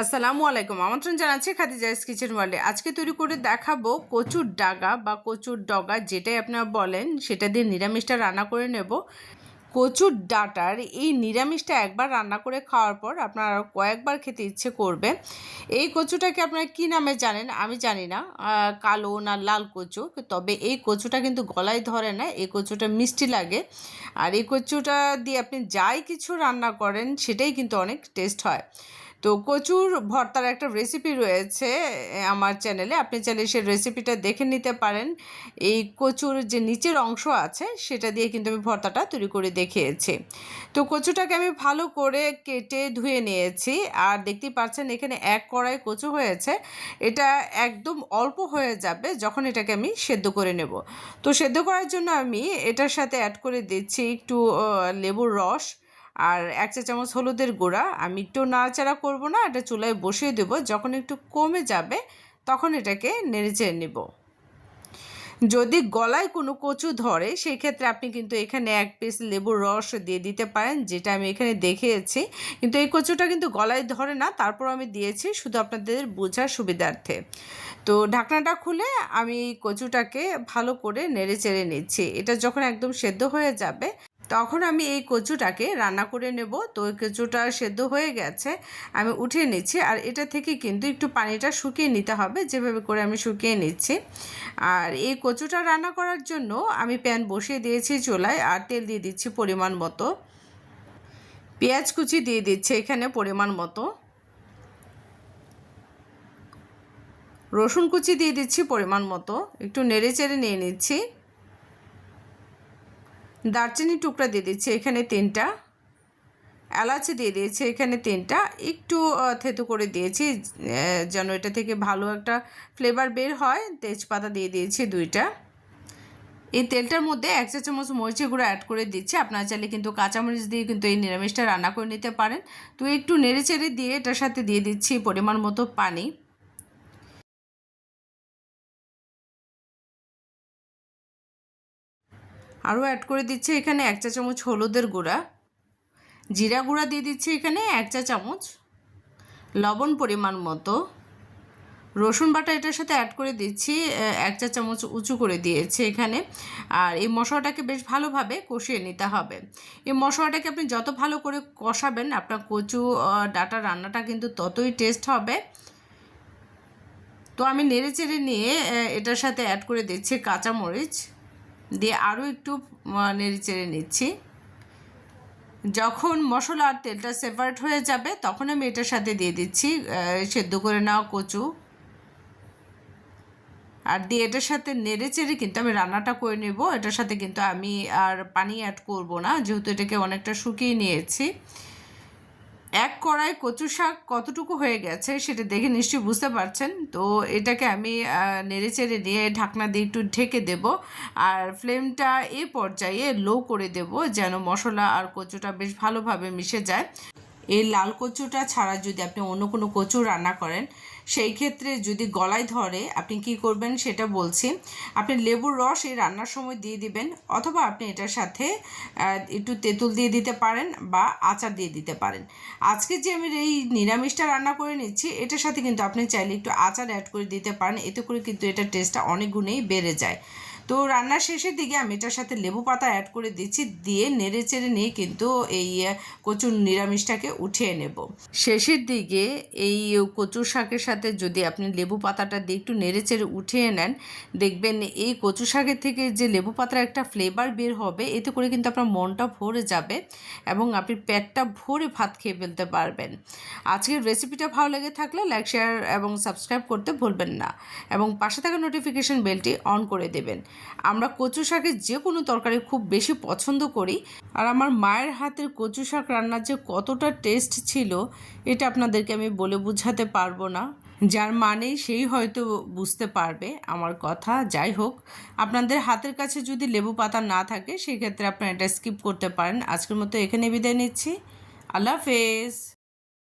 আসসালামু আলাইকুম। আমন্ত্রণ জানাচ্ছি খাদিজাইস কিচেন ওয়ার্ল্ডে। আজকে তৈরি করে দেখাবো কচুর ডাগা বা কচুর ডগা, যেটাই আপনারা বলেন, সেটা দিয়ে নিরামিষটা রান্না করে নেব। কচুর ডাটার এই নিরামিষটা একবার রান্না করে খাওয়ার পর আপনারা আরও কয়েকবার খেতে ইচ্ছে করবে। এই কচুটাকে আপনারা কী নামে জানেন? আমি জানি না। কালো না লাল কচু? তবে এই কচুটা কিন্তু গলায় ধরে না, এই কচুটা মিষ্টি লাগে। আর এই কচুটা দিয়ে আপনি যাই কিছু রান্না করেন, সেটাই কিন্তু অনেক টেস্ট হয়। তো কচুর ভর্তার একটা রেসিপি রয়েছে আমার চ্যানেলে আপনি চাইলে সেই রেসিপিটা দেখে নিতে পারেন। এই কচুর যে নিচের অংশ আছে, সেটা দিয়ে কিন্তু আমি ভর্তাটা তৈরি করে দেখিয়েছি। তো কচুটাকে আমি ভালো করে কেটে ধুয়ে নিয়েছি, আর দেখতেই পাচ্ছেন এখানে এক কড়াই কচু হয়েছে। এটা একদম অল্প হয়ে যাবে যখন এটাকে আমি সেদ্ধ করে নেব। তো সেদ্ধ করার জন্য আমি এটার সাথে অ্যাড করে দিচ্ছি একটু লেবুর রস। আর এক চা চামচ হলুদের গুঁড়া। আমি একটু নাড়াচাড়া করব না, এটা চুলায় বসিয়ে দেব। যখন একটু কমে যাবে, তখন এটাকে নেড়ে চেড়ে নেব। যদি গলায় কোনো কচু ধরে সেই ক্ষেত্রে আপনি কিন্তু এখানে এক পিস লেবুর রস দিয়ে দিতে পারেন, যেটা আমি এখানে দেখিয়েছি। কিন্তু এই কচুটা কিন্তু গলায় ধরে না তারপর আমি দিয়েছি শুধু আপনাদের বোঝার সুবিধার্থে। তো ঢাকনাটা খুলে আমি কচুটাকে ভালো করে নেড়ে চেড়ে নিচ্ছি। এটা যখন একদম সেদ্ধ হয়ে যাবে তখন আমি এই কচুটাকে রান্না করে নেব। তো এই কচুটা সেদ্ধ হয়ে গেছে, আমি উঠিয়ে নিচ্ছি। আর এটা থেকে কিন্তু একটু পানিটা শুকিয়ে নিতে হবে, যেভাবে করে আমি শুকিয়ে নিচ্ছি। আর এই কচুটা রান্না করার জন্য আমি প্যান বসিয়ে দিয়েছি চুলায় আর তেল দিয়ে দিচ্ছি পরিমাণ মতো। পেঁয়াজ কুচি দিয়ে দিচ্ছে এখানে পরিমাণ মতো। রসুন কুচি দিয়ে দিচ্ছি পরিমাণ মতো। একটু নেড়ে চেড়ে নিয়ে নিচ্ছি। দারচিনি টুকরা দিয়ে দিচ্ছি, এখানে তিনটা। এলাচি দিয়ে দিয়েছি, এখানে তিনটা। একটু থেতো করে দিয়েছি যেন এটা থেকে ভালো একটা ফ্লেভার বের হয়। তেজপাতা দিয়ে দিয়েছি দুইটা। এই তেলটার মধ্যে এক চা চামচ মরিচের গুঁড়ো অ্যাড করে দিচ্ছি। আপনারা চাইলে কিন্তু কাঁচামরিচ দিয়ে কিন্তু এই নিরামিষটা রান্না করে নিতে পারেন। তো একটু নেড়ে চেড়ে দিয়ে এটার সাথে দিয়ে দিচ্ছি পরিমাণ মতো পানি। আরও অ্যাড করে দিচ্ছি এখানে এক চা চামচ হলুদের গুঁড়া। জিরা গুঁড়া দিয়ে দিচ্ছি এখানে এক চা চামচ লবণ পরিমাণ মতো। রসুন বাটা এটার সাথে অ্যাড করে দিচ্ছি এক চা চামচ উঁচু করে দিয়েছি এখানে। আর এই মশলাটাকে বেশ ভালোভাবে কষিয়ে নিতে হবে। এই মশলাটাকে আপনি যত ভালো করে কষাবেন, আপনার কচু ডাটা রান্নাটা কিন্তু ততই টেস্ট হবে। তো আমি নেড়ে চেড়ে নিয়ে এটার সাথে অ্যাড করে দিচ্ছি কাঁচামরিচ। দিয়ে আরও একটু নেড়ে চেড়ে নিচ্ছি। যখন মশলা আর তেলটা সেপারেট হয়ে যাবে, তখন আমি এটার সাথে দিয়ে দিচ্ছি সেদ্ধ করে নেওয়া কচু। আর দিয়ে এটার সাথে নেড়ে চেড়ে কিন্তু আমি রান্নাটা করে নেব। এটার সাথে কিন্তু আমি আর পানি অ্যাড করব না, যেহেতু এটাকে অনেকটা শুকিয়ে নিয়েছি। এক কড়ায় কচু শাক কতটুকু হয়ে গেছে সেটা দেখে নিশ্চয়ই বুঝতে পারছেন। তো এটাকে আমি নেড়ে চেড়ে নিয়ে ঢাকনা দিয়ে একটু ঢেকে দেব আর ফ্লেমটা এ পর্যায়ে লো করে দেব যেন মশলা আর কচুটা বেশ ভালোভাবে মিশে যায়। এই লাল কচুটা ছাড়া যদি আপনি অন্য কোনো কচু রান্না করেন সেই ক্ষেত্রে যদি গলায় ধরে, আপনি কি করবেন সেটা বলছি। আপনি লেবুর রস এই রান্নার সময় দিয়ে দিবেন অথবা আপনি এটার সাথে একটু তেঁতুল দিয়ে দিতে পারেন বা আচার দিয়ে দিতে পারেন। আজকে যে আমি এই নিরামিষটা রান্না করে নিচ্ছি, এটার সাথে কিন্তু আপনি চাইলে একটু আচার অ্যাড করে দিতে পারেন। এতে করে কিন্তু এটার টেস্টটা অনেক গুণেই বেড়ে যায়। তো রান্নার শেষের দিকে আমি এটার সাথে লেবু পাতা অ্যাড করে দিচ্ছি, দিয়ে নেড়ে চেড়ে নিয়ে কিন্তু এই কচুর নিরামিষটাকে উঠিয়ে নেব। শেষের দিকে এই কচুর শাকের সাথে যদি আপনি লেবু পাতাটা দিয়ে একটু নেড়ে চেড়ে উঠিয়ে নেন, দেখবেন এই কচু শাকের থেকে যে লেবু পাতার একটা ফ্লেভার বের হবে, এতে করে কিন্তু আপনার মনটা ভরে যাবে এবং আপনি পেটটা ভরে ভাত খেয়ে ফেলতে পারবেন। আজকের রেসিপিটা ভালো লেগে থাকলে লাইক শেয়ার এবং সাবস্ক্রাইব করতে ভুলবেন না। এবং পাশে থাকা নোটিফিকেশন বেলটি অন করে দেবেন। আমরা কচু শাকের যে কোনো তরকারি খুব বেশি পছন্দ করি। আর আমার মায়ের হাতের কচু শাক রান্নার যে কতটা টেস্ট ছিল, এটা আপনাদেরকে আমি বলে বোঝাতে পারব না। যার মানে সেই হয়তো বুঝতে পারবে আমার কথা। যাই হোক, আপনাদের হাতের কাছে যদি লেবু পাতা না থাকে, সেক্ষেত্রে আপনারা এটা স্কিপ করতে পারেন। আজকের মতো এখানে বিদায় নিচ্ছি। আল্লাহ হাফেজ।